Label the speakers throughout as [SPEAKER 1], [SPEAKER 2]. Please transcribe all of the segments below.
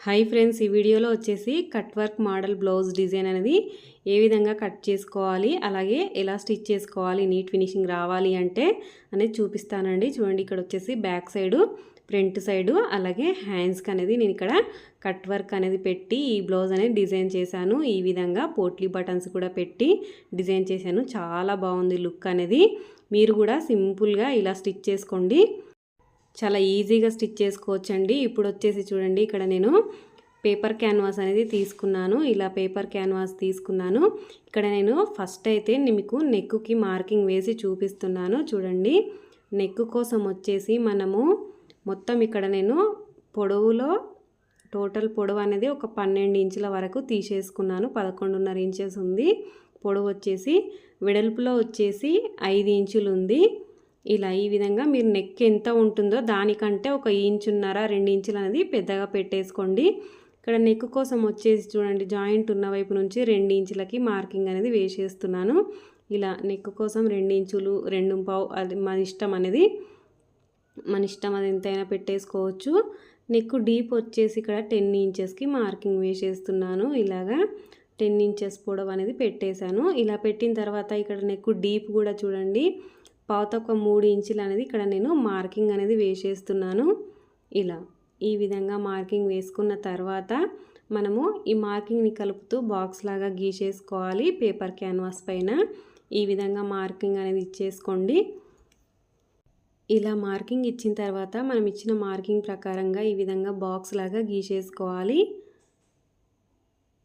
[SPEAKER 1] Hi friends ఈ వీడియోలో వచ్చేసి cut work model blouse design అనేది ఏ విధంగా కట్ చేసుకోవాలి అలాగే ఎలా స్టిచ్ చేసుకోవాలి నీట్ ఫినిషింగ్ రావాలి అంటే అనేది చూపిస్తానండి. చూడండి ఇక్కడ వచ్చేసి బ్యాక్ సైడు ఫ్రంట్ సైడు అలాగే హ్యాండ్స్కి అనేది నేను ఇక్కడ కట్ వర్క్ అనేది పెట్టి ఈ బ్లౌజ్ అనేది డిజైన్ చేశాను. ఈ విధంగా పోట్లీ బటన్స్ కూడా పెట్టి డిజైన్ చేశాను. చాలా బాగుంది లుక్ అనేది. మీరు కూడా సింపుల్గా ఇలా స్టిచ్ చేసుకోండి. చాలా ఈజీగా స్టిచ్ చేసుకోవచ్చండి. ఇప్పుడు వచ్చేసి చూడండి ఇక్కడ నేను పేపర్ క్యాన్వాస్ అనేది తీసుకున్నాను. ఇలా పేపర్ క్యాన్వాస్ తీసుకున్నాను. ఇక్కడ నేను ఫస్ట్ అయితే మీకు నెక్కుకి మార్కింగ్ వేసి చూపిస్తున్నాను. చూడండి నెక్ కోసం వచ్చేసి మనము మొత్తం ఇక్కడ నేను పొడవులో టోటల్ పొడవు అనేది ఒక పన్నెండు ఇంచుల వరకు తీసేసుకున్నాను. పదకొండున్నర ఇంచెస్ ఉంది. పొడవు వచ్చేసి వెడల్పులో వచ్చేసి ఐదు ఇంచులు ఉంది. ఇలా ఈ విధంగా మీరు నెక్ ఎంత ఉంటుందో దానికంటే ఒక ఇంచున్నర రెండు ఇంచులు అనేది పెద్దగా పెట్టేసుకోండి. ఇక్కడ నెక్ కోసం వచ్చేసి చూడండి జాయింట్ ఉన్న వైపు నుంచి రెండు ఇంచులకి మార్కింగ్ అనేది వేసేస్తున్నాను. ఇలా నెక్ కోసం రెండు ఇంచులు రెండు పావు అది మన ఇష్టం అనేది మన ఇష్టం అది ఎంతైనా పెట్టేసుకోవచ్చు. నెక్ డీప్ వచ్చేసి ఇక్కడ టెన్ ఇంచెస్కి మార్కింగ్ వేసేస్తున్నాను. ఇలాగా టెన్ ఇంచెస్ పొడవు అనేది పెట్టేశాను. ఇలా పెట్టిన తర్వాత ఇక్కడ నెక్ డీప్ కూడా చూడండి పావుతొక్క మూడు ఇంచులు అనేది ఇక్కడ నేను మార్కింగ్ అనేది వేసేస్తున్నాను. ఇలా ఈ విధంగా మార్కింగ్ వేసుకున్న తర్వాత మనము ఈ మార్కింగ్ని కలుపుతూ బాక్స్ లాగా గీసేసుకోవాలి పేపర్ క్యాన్వాస్ పైన. ఈ విధంగా మార్కింగ్ అనేది ఇచ్చేసుకోండి. ఇలా మార్కింగ్ ఇచ్చిన తర్వాత మనం ఇచ్చిన మార్కింగ్ ప్రకారంగా ఈ విధంగా బాక్స్ లాగా గీసేసుకోవాలి.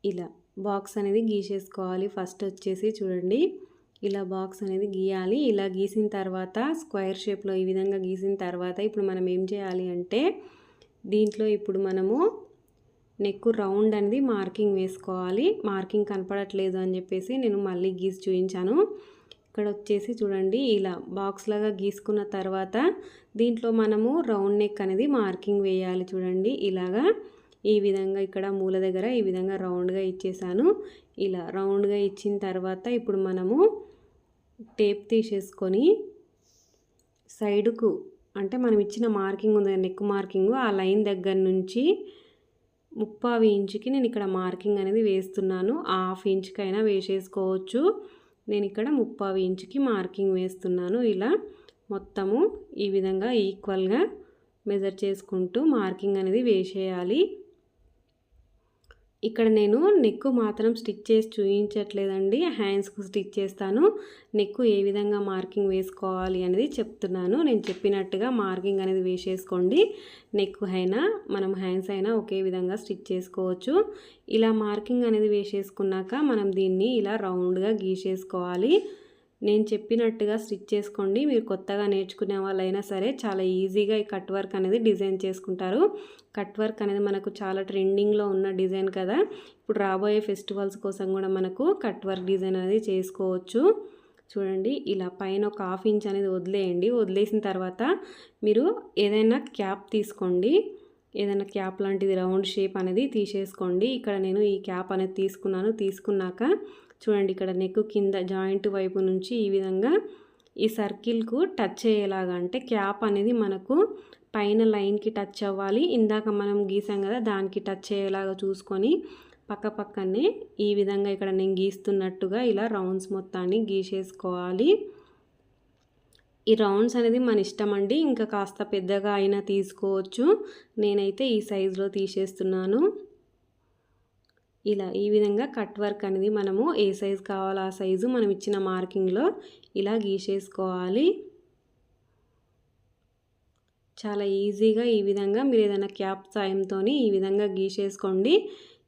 [SPEAKER 1] ఇలా బాక్స్ అనేది గీసేసుకోవాలి. ఫస్ట్ వచ్చేసి చూడండి. ఇలా బాక్స్ అనేది గీయాలి. ఇలా గీసిన తర్వాత స్క్వేర్ షేప్లో ఈ విధంగా గీసిన తర్వాత ఇప్పుడు మనం ఏం చేయాలి అంటే దీంట్లో ఇప్పుడు మనము నెక్ రౌండ్ అనేది మార్కింగ్ వేసుకోవాలి. మార్కింగ్ కనపడట్లేదు అని చెప్పేసి నేను మళ్ళీ గీసి చూపించాను. ఇక్కడ వచ్చేసి చూడండి ఇలా బాక్స్ లాగా గీసుకున్న తర్వాత దీంట్లో మనము రౌండ్ నెక్ అనేది మార్కింగ్ వేయాలి చూడండి. ఇలాగా ఈ విధంగా ఇక్కడ మూల దగ్గర ఈ విధంగా రౌండ్గా ఇచ్చేసాను. ఇలా రౌండ్గా ఇచ్చిన తర్వాత ఇప్పుడు మనము టేప్ తీసేసుకొని సైడుకు అంటే మనం ఇచ్చిన మార్కింగ్ ఉంది నెక్ మార్కింగ్ ఆ లైన్ దగ్గర నుంచి ముప్పావి ఇంచుకి నేను ఇక్కడ మార్కింగ్ అనేది వేస్తున్నాను. హాఫ్ ఇంచుకైనా వేసేసుకోవచ్చు. నేను ఇక్కడ ముప్పావి ఇంచుకి మార్కింగ్ వేస్తున్నాను. ఇలా మొత్తము ఈ విధంగా ఈక్వల్గా మెజర్ చేసుకుంటూ మార్కింగ్ అనేది వేసేయాలి. ఇక్కడ నేను నెక్ మాత్రం స్టిచ్ చేసి చూపించట్లేదండి హ్యాండ్స్కు స్టిచ్ చేస్తాను. నెక్ ఏ విధంగా మార్కింగ్ వేసుకోవాలి అనేది చెప్తున్నాను. నేను చెప్పినట్టుగా మార్కింగ్ అనేది వేసేసుకోండి. నెక్ అయినా మనం హ్యాండ్స్ అయినా ఒకే విధంగా స్టిచ్ చేసుకోవచ్చు. ఇలా మార్కింగ్ అనేది వేసేసుకున్నాక మనం దీన్ని ఇలా రౌండ్గా గీసేసుకోవాలి. నేను చెప్పినట్టుగా స్టిచ్ చేసుకోండి. మీరు కొత్తగా నేర్చుకునే వాళ్ళైనా సరే చాలా ఈజీగా ఈ కట్ వర్క్ అనేది డిజైన్ చేసుకుంటారు. కట్ వర్క్ అనేది మనకు చాలా ట్రెండింగ్లో ఉన్న డిజైన్ కదా. ఇప్పుడు రాబోయే ఫెస్టివల్స్ కోసం కూడా మనకు కట్ వర్క్ డిజైన్ అనేది చేసుకోవచ్చు. చూడండి ఇలా పైన ఒక హాఫ్ ఇంచ్ అనేది వదిలేయండి. వదిలేసిన తర్వాత మీరు ఏదైనా క్యాప్ తీసుకోండి. ఏదైనా క్యాప్ లాంటిది రౌండ్ షేప్ అనేది తీసేసుకోండి. ఇక్కడ నేను ఈ క్యాప్ అనేది తీసుకున్నాను. తీసుకున్నాక చూడండి ఇక్కడ నెక్ కింద జాయింట్ వైపు నుంచి ఈ విధంగా ఈ సర్కిల్కు టచ్ అయ్యేలాగా అంటే క్యాప్ అనేది మనకు పైన లైన్కి టచ్ అవ్వాలి. ఇందాక మనం గీసాం కదా దానికి టచ్ అయ్యేలాగా చూసుకొని పక్క పక్కనే ఈ విధంగా ఇక్కడ నేను గీస్తున్నట్టుగా ఇలా రౌండ్స్ మొత్తాన్ని గీసేసుకోవాలి. ఈ రౌండ్స్ అనేది మన ఇష్టం అండి. ఇంకా కాస్త పెద్దగా అయినా తీసుకోవచ్చు. నేనైతే ఈ సైజులో తీసేస్తున్నాను. ఇలా ఈ విధంగా కట్ వర్క్ అనేది మనము ఏ సైజు కావాలో ఆ సైజు మనం ఇచ్చిన మార్కింగ్లో ఇలా గీసేసుకోవాలి. చాలా ఈజీగా ఈ విధంగా మీరు ఏదైనా క్యాప్ సాయంతో ఈ విధంగా గీసేసుకోండి.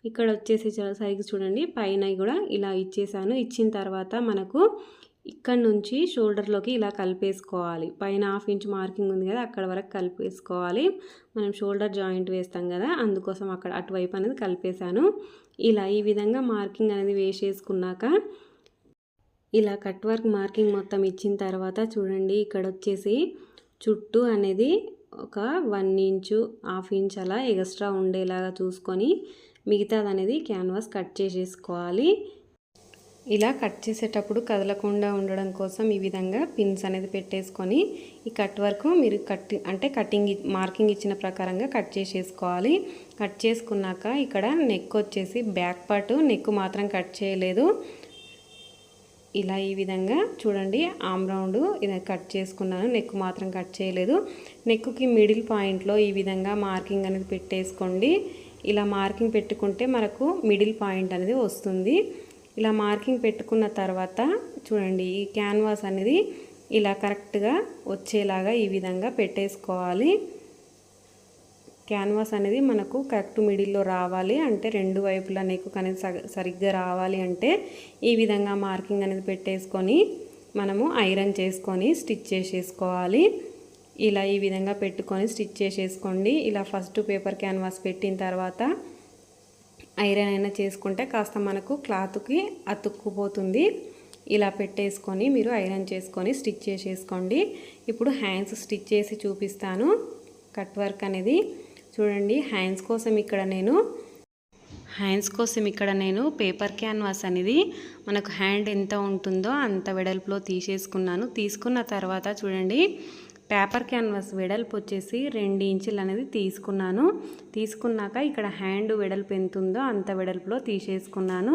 [SPEAKER 1] ఇక్కడ వచ్చేసి సైజు చూడండి. పైన కూడా ఇలా ఇచ్చేసాను. ఇచ్చిన తర్వాత మనకు ఇక్కడ నుంచి షోల్డర్లోకి ఇలా కలిపేసుకోవాలి. పైన హాఫ్ ఇంచ్ మార్కింగ్ ఉంది కదా అక్కడ వరకు కలిపేసుకోవాలి. మనం షోల్డర్ జాయింట్ వేస్తాం కదా అందుకోసం అక్కడ అటువైపు అనేది కలిపేశాను. ఇలా ఈ విధంగా మార్కింగ్ అనేది వేసేసుకున్నాక ఇలా కట్ వర్క్ మార్కింగ్ మొత్తం ఇచ్చిన తర్వాత చూడండి ఇక్కడ వచ్చేసి చుట్టూ అనేది ఒక వన్ ఇంచు హాఫ్ ఇంచ్ అలా ఎక్స్ట్రా ఉండేలాగా చూసుకొని మిగతాది అనేది క్యాన్వాస్ కట్ చేసేసుకోవాలి. ఇలా కట్ చేసేటప్పుడు కదలకుండా ఉండడం కోసం ఈ విధంగా పిన్స్ అనేది పెట్టేసుకొని ఈ కట్ వరకు మీరు కట్ అంటే కటింగ్ మార్కింగ్ ఇచ్చిన ప్రకారంగా కట్ చేసేసుకోవాలి. కట్ చేసుకున్నాక ఇక్కడ నెక్ వచ్చేసి బ్యాక్ పార్ట్ నెక్ మాత్రం కట్ చేయలేదు. ఇలా ఈ విధంగా చూడండి ఆమ్ రౌండ్ ఇలా కట్ చేసుకున్నాను నెక్ మాత్రం కట్ చేయలేదు. నెక్కి మిడిల్ పాయింట్లో ఈ విధంగా మార్కింగ్ అనేది పెట్టేసుకోండి. ఇలా మార్కింగ్ పెట్టుకుంటే మనకు మిడిల్ పాయింట్ అనేది వస్తుంది. ఇలా మార్కింగ్ పెట్టుకున్న తర్వాత చూడండి ఈ క్యాన్వాస్ అనేది ఇలా కరెక్ట్గా వచ్చేలాగా ఈ విధంగా పెట్టేసుకోవాలి. క్యాన్వాస్ అనేది మనకు కరెక్ట్ మిడిల్లో రావాలి అంటే రెండు వైపులా నీకు అనేది సరిగ్గా రావాలి అంటే ఈ విధంగా మార్కింగ్ అనేది పెట్టేసుకొని మనము ఐరన్ చేసుకొని స్టిచ్ చేసేసుకోవాలి. ఇలా ఈ విధంగా పెట్టుకొని స్టిచ్ చేసేసుకోండి. ఇలా ఫస్ట్ పేపర్ క్యాన్వాస్ పెట్టిన తర్వాత ఐరన్ అయినా చేసుకుంటే కాస్త మనకు క్లాత్కి అతుక్కుపోతుంది. ఇలా పెట్టేసుకొని మీరు ఐరన్ చేసుకొని స్టిచ్ చేసేసుకోండి. ఇప్పుడు హ్యాండ్స్ స్టిచ్ చేసి చూపిస్తాను. కట్ వర్క్ అనేది చూడండి హ్యాండ్స్ కోసం ఇక్కడ నేను హ్యాండ్స్ కోసం ఇక్కడ నేను పేపర్ క్యాన్వాస్ అనేది మనకు హ్యాండ్ ఎంత ఉంటుందో అంత వెడల్పులో తీసేసుకున్నాను. తీసుకున్న తర్వాత చూడండి పేపర్ క్యాన్వాస్ వెడల్పు వచ్చేసి రెండు ఇంచులు అనేది తీసుకున్నాను. తీసుకున్నాక ఇక్కడ హ్యాండ్ వెడల్పు ఎంత ఉందో అంత వెడల్పులో తీసేసుకున్నాను.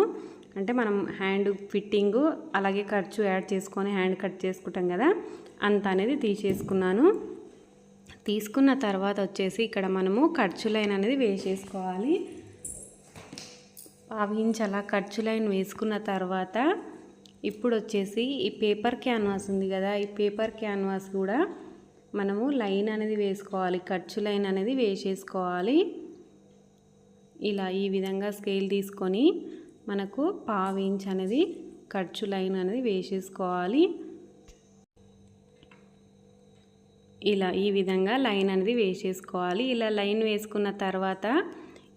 [SPEAKER 1] అంటే మనం హ్యాండ్ ఫిట్టింగ్ అలాగే ఖర్చు యాడ్ చేసుకొని హ్యాండ్ కట్ చేసుకుంటాం కదా అంత అనేది తీసేసుకున్నాను. తీసుకున్న తర్వాత వచ్చేసి ఇక్కడ మనము ఖర్చు లైన్ అనేది వేసేసుకోవాలి. పావు ఇంచ్ అలా ఖర్చు లైన్ వేసుకున్న తర్వాత ఇప్పుడు వచ్చేసి ఈ పేపర్ క్యాన్వాస్ ఉంది కదా ఈ పేపర్ క్యాన్వాస్ కూడా మనము లైన్ అనేది వేసుకోవాలి ఖర్చు లైన్ అనేది వేసేసుకోవాలి. ఇలా ఈ విధంగా స్కేల్ తీసుకొని మనకు పావు ఇంచ్ అనేది ఖర్చు లైన్ అనేది వేసేసుకోవాలి. ఇలా ఈ విధంగా లైన్ అనేది వేసేసుకోవాలి. ఇలా లైన్ వేసుకున్న తర్వాత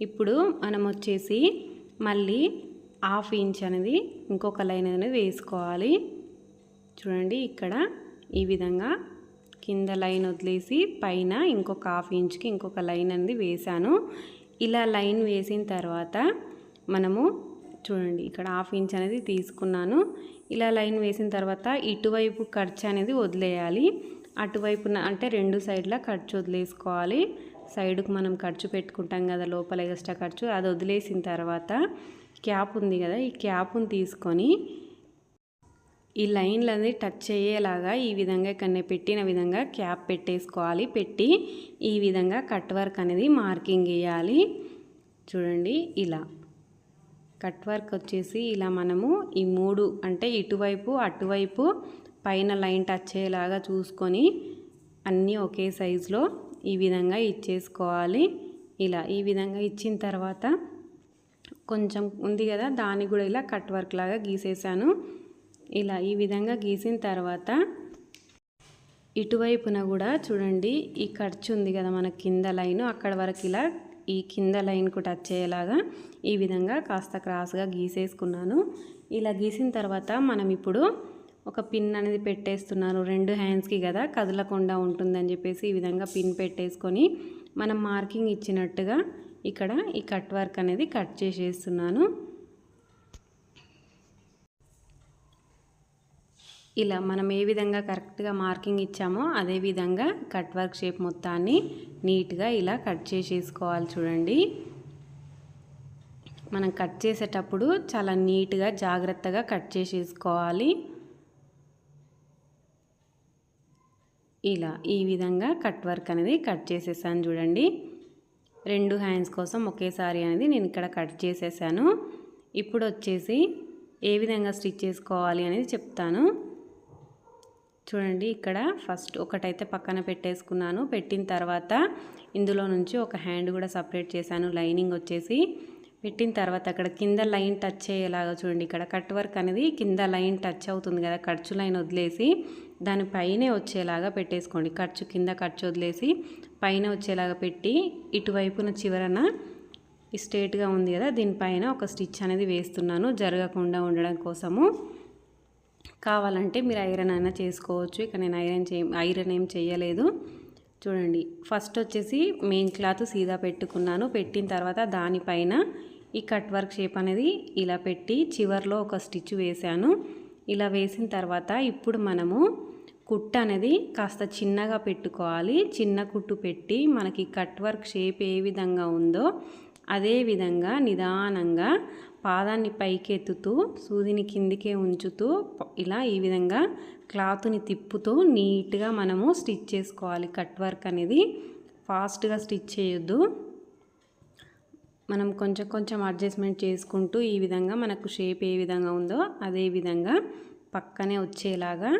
[SPEAKER 1] ఇప్పుడు మనం వచ్చేసి మళ్ళీ హాఫ్ ఇంచ్ అనేది ఇంకొక లైన్ అనేది వేసుకోవాలి. చూడండి ఇక్కడ ఈ విధంగా కింద లైన్ వదిలేసి పైన ఇంకొక హాఫ్ ఇంచ్కి ఇంకొక లైన్ అనేది వేసాను ఇలా లైన్ వేసిన తర్వాత మనము చూడండి ఇక్కడ హాఫ్ ఇంచ్ అనేది తీసుకున్నాను. ఇలా లైన్ వేసిన తర్వాత ఇటువైపు ఖర్చు అనేది వదిలేయాలి. అటువైపున అంటే రెండు సైడ్ల ఖర్చు వదిలేసుకోవాలి. సైడ్కు మనం ఖర్చు పెట్టుకుంటాం కదా లోపల ఎక్స్ట్రా ఖర్చు అది వదిలేసిన తర్వాత క్యాప్ ఉంది కదా ఈ క్యాప్ని తీసుకొని ఈ లైన్లని టచ్ అయ్యేలాగా ఈ విధంగా ఇక్కడ పెట్టిన విధంగా క్యాప్ పెట్టేసుకోవాలి. పెట్టి ఈ విధంగా కట్ వర్క్ అనేది మార్కింగ్ వేయాలి. చూడండి ఇలా. కట్ వర్క్ వచ్చేసి ఇలా మనము ఈ మూడు అంటే ఇటువైపు అటువైపు పైన లైన్ టచ్ అయ్యేలాగా చూసుకొని అన్నీ ఒకే సైజులో ఈ విధంగా ఇచ్చేసుకోవాలి. ఇలా ఈ విధంగా ఇచ్చిన తర్వాత కొంచెం ఉంది కదా దాన్ని కూడా ఇలా కట్ వర్క్ లాగా గీసేసాను. ఇలా ఈ విధంగా గీసిన తర్వాత ఇటువైపున కూడా చూడండి ఈ ఖర్చు ఉంది కదా మన కింద లైన్. అక్కడ వరకు ఇలా ఈ కింద లైన్కు టచ్ అయ్యేలాగా ఈ విధంగా కాస్త క్రాస్గా గీసేసుకున్నాను. ఇలా గీసిన తర్వాత మనం ఇప్పుడు ఒక పిన్ అనేది పెట్టేస్తున్నాను. రెండు హ్యాండ్స్కి కదా కదలకుండా ఉంటుందని చెప్పేసి ఈ విధంగా పిన్ పెట్టేసుకొని మనం మార్కింగ్ ఇచ్చినట్టుగా ఇక్కడ ఈ కట్ వర్క్ అనేది కట్ చేసేస్తున్నాను. ఇలా మనం ఏ విధంగా కరెక్ట్గా మార్కింగ్ ఇచ్చామో అదే విధంగా కట్ వర్క్ షేప్ మొత్తాన్ని నీట్గా ఇలా కట్ చేసేసుకోవాలి చూడండి. మనం కట్ చేసేటప్పుడు చాలా నీట్గా జాగ్రత్తగా కట్ చేసేసుకోవాలి. ఇలా ఈ విధంగా కట్ వర్క్ అనేది కట్ చేసేసాను చూడండి. రెండు హ్యాండ్స్ కోసం ఒకేసారి అనేది నేను ఇక్కడ కట్ చేసేసాను. ఇప్పుడు వచ్చేసి ఏ విధంగా స్టిచ్ చేసుకోవాలి అనేది చెప్తాను. చూడండి ఇక్కడ ఫస్ట్ ఒకటైతే పక్కన పెట్టేసుకున్నాను. పెట్టిన తర్వాత ఇందులో నుంచి ఒక హ్యాండ్ కూడా సపరేట్ చేశాను. లైనింగ్ వచ్చేసి పెట్టిన తర్వాత అక్కడ కింద లైన్ టచ్ అయ్యేలాగా చూడండి. ఇక్కడ కట్ వర్క్ అనేది కింద లైన్ టచ్ అవుతుంది కదా ఖర్చు లైన్ వదిలేసి దాని పైనే వచ్చేలాగా పెట్టేసుకోండి. ఖర్చు కింద ఖర్చు వదిలేసి పైన వచ్చేలాగా పెట్టి ఇటువైపున చివరన స్ట్రేట్గా ఉంది కదా దీనిపైన ఒక స్టిచ్ అనేది వేస్తున్నాను. జరగకుండా ఉండడం కోసము. కావాలంటే మీరు ఐరన్ అయినా చేసుకోవచ్చు. ఇక నేను ఐరన్ చే ఐరన్ ఏం చేయలేదు. చూడండి ఫస్ట్ వచ్చేసి మెయిన్ క్లాత్ సీదా పెట్టుకున్నాను. పెట్టిన తర్వాత దానిపైన ఈ కట్ వర్క్ షేప్ అనేది ఇలా పెట్టి చివర్లో ఒక స్టిచ్ వేశాను. ఇలా వేసిన తర్వాత ఇప్పుడు మనము కుట్టు అనేది కాస్త చిన్నగా పెట్టుకోవాలి. చిన్న కుట్టు పెట్టి మనకి కట్ వర్క్ షేప్ ఏ విధంగా ఉందో అదే విధంగా నిదానంగా పాదాన్ని పైకెత్తుతూ సూదిని కిందికే ఉంచుతూ ఇలా ఈ విధంగా క్లాత్ని తిప్పుతూ నీట్గా మనము స్టిచ్ చేసుకోవాలి. కట్ వర్క్ అనేది ఫాస్ట్గా స్టిచ్ చేయొద్దు. మనం కొంచెం కొంచెం అడ్జస్ట్మెంట్ చేసుకుంటూ ఈ విధంగా మనకు షేప్ ఏ విధంగా ఉందో అదే విధంగా పక్కనే వచ్చేలాగా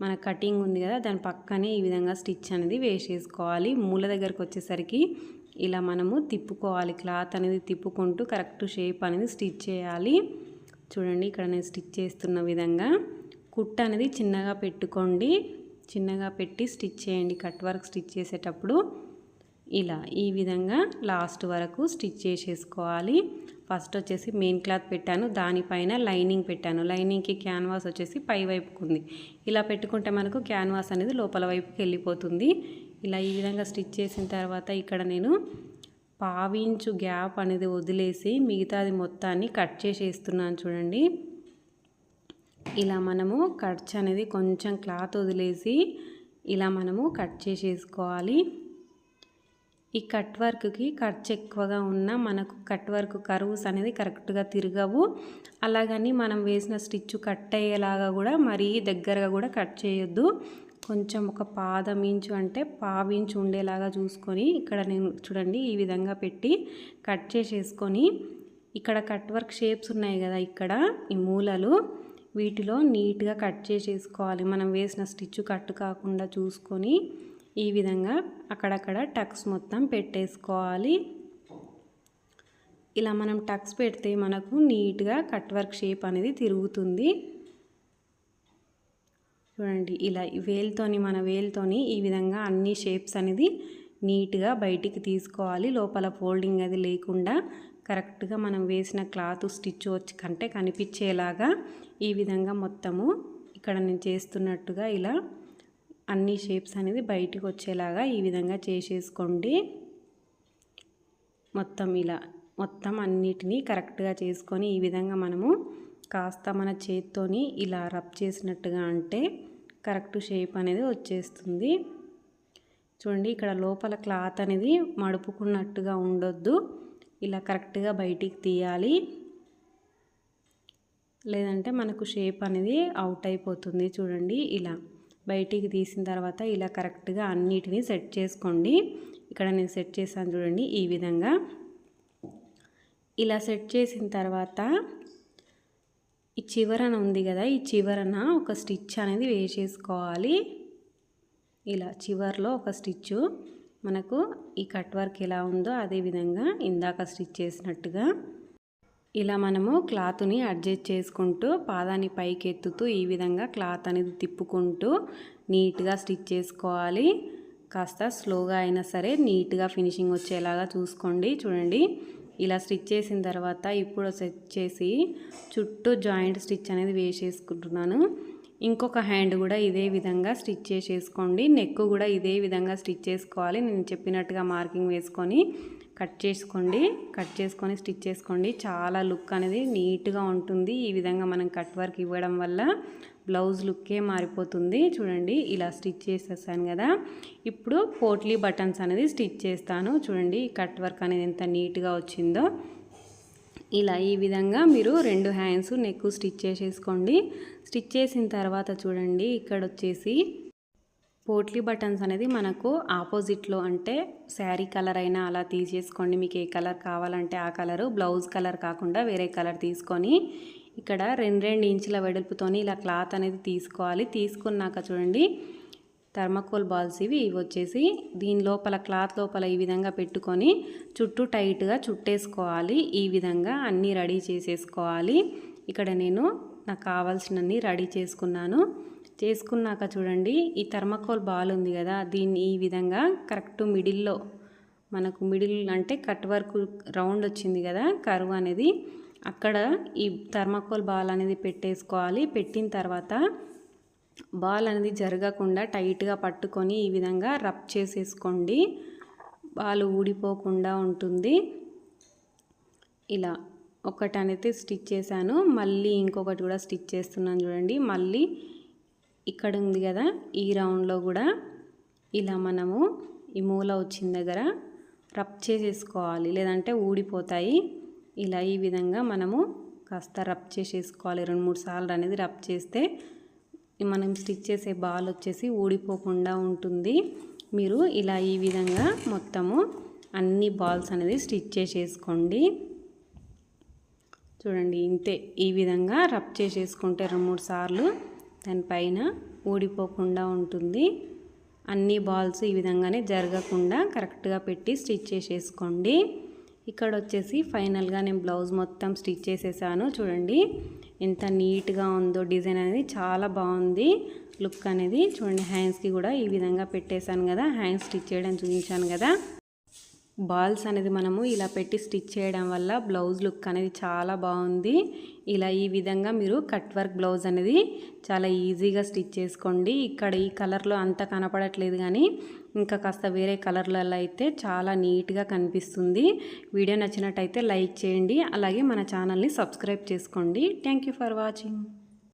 [SPEAKER 1] మన కటింగ్ ఉంది కదా దాని పక్కనే ఈ విధంగా స్టిచ్ అనేది వేసేసుకోవాలి. మూల దగ్గరకు వచ్చేసరికి ఇలా మనము తిప్పుకోవాలి. క్లాత్ అనేది తిప్పుకుంటూ కరెక్ట్ షేప్ అనేది స్టిచ్ చేయాలి. చూడండి ఇక్కడ నేను స్టిచ్ చేస్తున్న విధంగా కుట్ అనేది చిన్నగా పెట్టుకోండి. చిన్నగా పెట్టి స్టిచ్ చేయండి. కట్ వర్క్ స్టిచ్ చేసేటప్పుడు ఇలా ఈ విధంగా లాస్ట్ వరకు స్టిచ్ చేసేసుకోవాలి. ఫస్ట్ వచ్చేసి మెయిన్ క్లాత్ పెట్టాను. దానిపైన లైనింగ్ పెట్టాను. లైనింగ్కి క్యాన్వాస్ వచ్చేసి పై వైపుకు ఉంది ఇలా పెట్టుకుంటే మనకు క్యాన్వాస్ అనేది లోపల వైపుకి వెళ్ళిపోతుంది. ఇలా ఈ విధంగా స్టిచ్ చేసిన తర్వాత ఇక్కడ నేను పావించు గ్యాప్ అనేది వదిలేసి మిగతాది మొత్తాన్ని కట్ చేసేస్తున్నాను చూడండి. ఇలా మనము కట్స్ అనేది కొంచెం క్లాత్ వదిలేసి ఇలా మనము కట్ చేసేసుకోవాలి. ఈ కట్ వర్క్కి ఖర్చు ఎక్కువగా ఉన్న మనకు కట్ వర్క్ కరువుస్ అనేది కరెక్ట్గా తిరగవు. అలాగని మనం వేసిన స్టిచ్ కట్ అయ్యేలాగా కూడా మరీ దగ్గరగా కూడా కట్ చేయొద్దు. కొంచెం ఒక పాదం ఇంచు అంటే పావించు ఉండేలాగా చూసుకొని ఇక్కడ నేను చూడండి ఈ విధంగా పెట్టి కట్ చేసేసుకొని ఇక్కడ కట్ వర్క్ షేప్స్ ఉన్నాయి కదా ఇక్కడ ఈ మూలలు వీటిలో నీట్గా కట్ చేసేసుకోవాలి. మనం వేసిన స్టిచ్ కట్ కాకుండా చూసుకొని ఈ విధంగా అక్కడక్కడ టక్స్ మొత్తం పెట్టేసుకోవాలి. ఇలా మనం టక్స్ పెడితే మనకు నీట్గా కట్ వర్క్ షేప్ అనేది తిరుగుతుంది. చూడండి ఇలా వేలుతోని మన వేలుతోని ఈ విధంగా అన్ని షేప్స్ అనేది నీట్గా బయటికి తీసుకోవాలి. లోపల ఫోల్డింగ్ అది లేకుండా కరెక్ట్గా మనం వేసిన క్లాత్ స్టిచ్ వచ్చి కంటే కనిపించేలాగా ఈ విధంగా మొత్తము ఇక్కడ నేను చేస్తున్నట్టుగా ఇలా అన్ని షేప్స్ అనేది బయటకు వచ్చేలాగా ఈ విధంగా చేసేసుకోండి. మొత్తం ఇలా మొత్తం అన్నిటినీ కరెక్ట్గా చేసుకొని ఈ విధంగా మనము కాస్త మన చేత్తోని ఇలా రబ్ చేసినట్టుగా అంటే కరెక్ట్ షేప్ అనేది వచ్చేస్తుంది. చూడండి ఇక్కడ లోపల క్లాత్ అనేది మడుపుకున్నట్టుగా ఉండొద్దు. ఇలా కరెక్ట్గా బయటికి తీయాలి. లేదంటే మనకు షేప్ అనేది అవుట్ అయిపోతుంది. చూడండి ఇలా బయటికి తీసిన తర్వాత ఇలా కరెక్ట్గా అన్నిటినీ సెట్ చేసుకోండి. ఇక్కడ నేను సెట్ చేశాను చూడండి ఈ విధంగా. ఇలా సెట్ చేసిన తర్వాత ఈ చివరన ఉంది కదా ఈ చివరన ఒక స్టిచ్ అనేది వేసేసుకోవాలి. ఇలా చివర్లో ఒక స్టిచ్చు. మనకు ఈ కట్ వర్క్ ఎలా ఉందో అదే విధంగా ఇందాక స్టిచ్ చేసినట్టుగా. ఇలా మనము క్లాత్ని అడ్జస్ట్ చేసుకుంటూ పాదాన్ని పైకెత్తుతూ ఈ విధంగా క్లాత్ అనేది తిప్పుకుంటూ నీట్గా స్టిచ్ చేసుకోవాలి. కాస్త స్లోగా అయినా సరే నీట్గా ఫినిషింగ్ వచ్చేలాగా చూసుకోండి. చూడండి. ఇలా స్టిచ్ చేసిన తర్వాత ఇప్పుడు సెట్ చేసి చుట్టూ జాయింట్ స్టిచ్ అనేది వేసేసుకుంటున్నాను. ఇంకొక హ్యాండ్ కూడా ఇదే విధంగా స్టిచ్ చేసేసుకోండి. నెక్ కూడా ఇదే విధంగా స్టిచ్ చేసుకోవాలి. నేను చెప్పినట్టుగా మార్కింగ్ వేసుకొని కట్ చేసుకోండి. కట్ చేసుకొని స్టిచ్ చేసుకోండి. చాలా లుక్ అనేది నీట్గా ఉంటుంది. ఈ విధంగా మనం కట్ వర్క్ ఇవ్వడం వల్ల బ్లౌజ్ లుక్కే మారిపోతుంది. చూడండి ఇలా స్టిచ్ చేసేసాను కదా. ఇప్పుడు పోట్లీ బటన్స్ అనేది స్టిచ్ చేస్తాను. చూడండి కట్ వర్క్ అనేది ఎంత నీట్గా వచ్చిందో. ఇలా ఈ విధంగా మీరు రెండు హ్యాండ్స్ నెక్ స్టిచ్ చేసేసుకోండి. స్టిచ్ చేసిన తర్వాత చూడండి ఇక్కడ వచ్చేసి పోట్లీ బటన్స్ అనేది మనకు ఆపోజిట్లో అంటే శారీ కలర్ అయినా అలా తీసేసుకోండి. మీకు ఏ కలర్ కావాలంటే ఆ కలరు బ్లౌజ్ కలర్ కాకుండా వేరే కలర్ తీసుకొని ఇక్కడ రెండు రెండు ఇంచుల వెడల్పుతోని ఇలా క్లాత్ అనేది తీసుకోవాలి. తీసుకున్నాక చూడండి థర్మకోల్ బాల్స్ ఇవి ఇవి వచ్చేసి దీని లోపల క్లాత్ లోపల ఈ విధంగా పెట్టుకొని చుట్టూ టైట్గా చుట్టేసుకోవాలి. ఈ విధంగా అన్నీ రెడీ చేసేసుకోవాలి. ఇక్కడ నేను నాకు కావాల్సినన్ని రెడీ చేసుకున్నాను. చేసుకున్నాక చూడండి ఈ థర్మకోల్ బాల్ ఉంది కదా దీన్ని ఈ విధంగా కరెక్ట్ మిడిల్లో మనకు మిడిల్ అంటే కట్ వర్క్ రౌండ్ వచ్చింది కదా కరువు అనేది అక్కడ ఈ థర్మకోల్ బాల్ అనేది పెట్టేసుకోవాలి. పెట్టిన తర్వాత బాల్ అనేది జరగకుండా టైట్గా పట్టుకొని ఈ విధంగా రబ్ చేసేసుకోండి. బాల్ ఊడిపోకుండా ఉంటుంది. ఇలా ఒకటనైతే స్టిచ్ చేశాను. మళ్ళీ ఇంకొకటి కూడా స్టిచ్ చేస్తున్నాను చూడండి. మళ్ళీ ఇక్కడ ఉంది కదా ఈ రౌండ్లో కూడా ఇలా మనము ఈ మూల వచ్చిన దగ్గర రబ్ చేసేసుకోవాలి. లేదంటే ఊడిపోతాయి. ఇలా ఈ విధంగా మనము కాస్త రబ్ చేసేసుకోవాలి. రెండు మూడు సార్లు అనేది రబ్ చేస్తే మనం స్టిచ్ చేసే బాల్ వచ్చేసి ఊడిపోకుండా ఉంటుంది. మీరు ఇలా ఈ విధంగా మొత్తము అన్ని బాల్స్ అనేది స్టిచ్ చేసేసుకోండి. చూడండి ఇంతే. ఈ విధంగా రబ్ చేసేసుకుంటే రెండు మూడు సార్లు దానిపైన ఊడిపోకుండా ఉంటుంది. అన్ని బాల్స్ ఈ విధంగానే జరగకుండా కరెక్ట్గా పెట్టి స్టిచ్ చేసేసుకోండి. ఇక్కడ వచ్చేసి ఫైనల్గా నేను బ్లౌజ్ మొత్తం స్టిచ్ చేసేసాను. చూడండి ఎంత నీట్గా ఉందో డిజైన్ అనేది చాలా బాగుంది. లుక్ అనేది చూడండి హ్యాండ్స్కి కూడా ఈ విధంగా పెట్టేశాను కదా. హ్యాండ్స్ స్టిచ్ చేయడం చూపించాను కదా. బాల్స్ అనేది మనము ఇలా పెట్టి స్టిచ్ చేయడం వల్ల బ్లౌజ్ లుక్ అనేది చాలా బాగుంది. ఇలా ఈ విధంగా మీరు కట్ వర్క్ బ్లౌజ్ అనేది చాలా ఈజీగా స్టిచ్ చేసుకోండి. ఇక్కడ ఈ కలర్లో అంత కనపడట్లేదు కానీ ఇంకా కాస్త వేరే కలర్లలో అయితే చాలా నీట్గా కనిపిస్తుంది. వీడియో నచ్చినట్టయితే లైక్ చేయండి. అలాగే మన ఛానల్ని సబ్స్క్రైబ్ చేసుకోండి. Thank you for watching.